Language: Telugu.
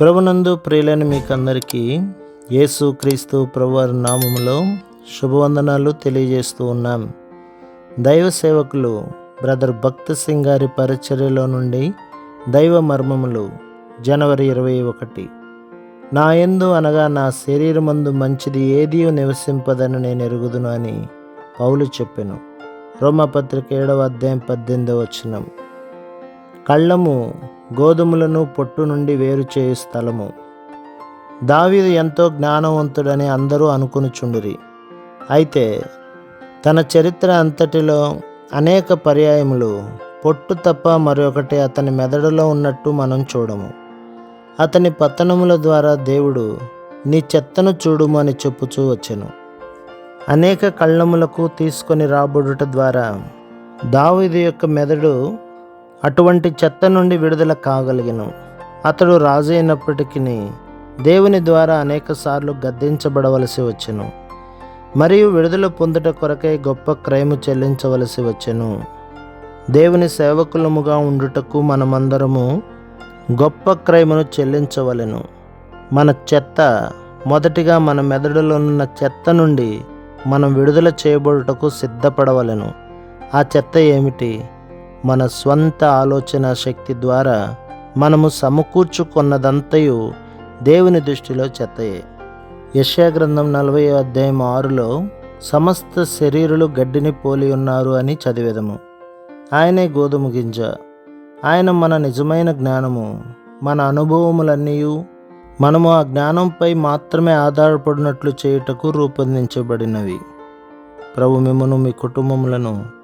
ప్రభునందు ప్రియులని మీకందరికీ యేసు క్రీస్తు ప్రభువారి నామములో శుభవందనాలు తెలియజేస్తూ ఉన్నాం. దైవ సేవకులు బ్రదర్ భక్త సింగ్ గారి పరిచర్యలో నుండి దైవ మర్మములు జనవరి ఇరవై ఒకటి. నా ఎందు అనగా నా శరీరమందు మంచిది ఏదీ నివసింపదని నేను ఎరుగుదును అని పౌలు చెప్పాను. రోమపత్రిక ఏడవ అధ్యాయం పద్దెనిమిదవ వచ్చినాం కళ్ళము గోధుమలను పొట్టు నుండి వేరు చేయు స్థలము. దావీదు ఎంతో జ్ఞానవంతుడని అందరూ అనుకునిచుండిరి. అయితే తన చరిత్ర అంతటిలో అనేక పర్యాయములు పొట్టు తప్ప మరొకటి అతని మెదడులో ఉన్నట్టు మనం చూడము. అతని పతనముల ద్వారా దేవుడు నీ చెత్తను చూడుము అని చెప్పుచూ వచ్చెను. అనేక కళ్ళములకు తీసుకొని రాబడుట ద్వారా దావీదు యొక్క మెదడు అటువంటి చెత్త నుండి విడుదల కాగలిగను అతడు రాజు అయినప్పటికీ దేవుని ద్వారా అనేకసార్లు గద్దించబడవలసి వచ్చెను. మరియు విడుదల పొందుట కొరకై గొప్ప క్రయము చెల్లించవలసి వచ్చెను. దేవుని సేవకులముగా ఉండుటకు మనమందరము గొప్ప క్రయమును చెల్లించవలెను. మన చెత్త మొదటిగా మన మెదడులో ఉన్న చెత్త నుండి మనం విడుదల చేయబడుటకు సిద్ధపడవలెను. ఆ చెత్త ఏమిటి? మన స్వంత ఆలోచన శక్తి ద్వారా మనము సమకూర్చుకున్నదంతయు దేవుని దృష్టిలో చెత్తయే. యశ్యా గ్రంథం నలభై అధ్యాయం ఆరులో సమస్త శరీరులు గడ్డిని పోలి ఉన్నారు అని చదివేదము. ఆయనే గోధుమ గింజ. ఆయన మన నిజమైన జ్ఞానము మన అనుభవములన్నీ మనము ఆ జ్ఞానంపై మాత్రమే ఆధారపడినట్లు చేయుటకు రూపొందించబడినవి. ప్రభు మిమ్మను మీ కుటుంబములను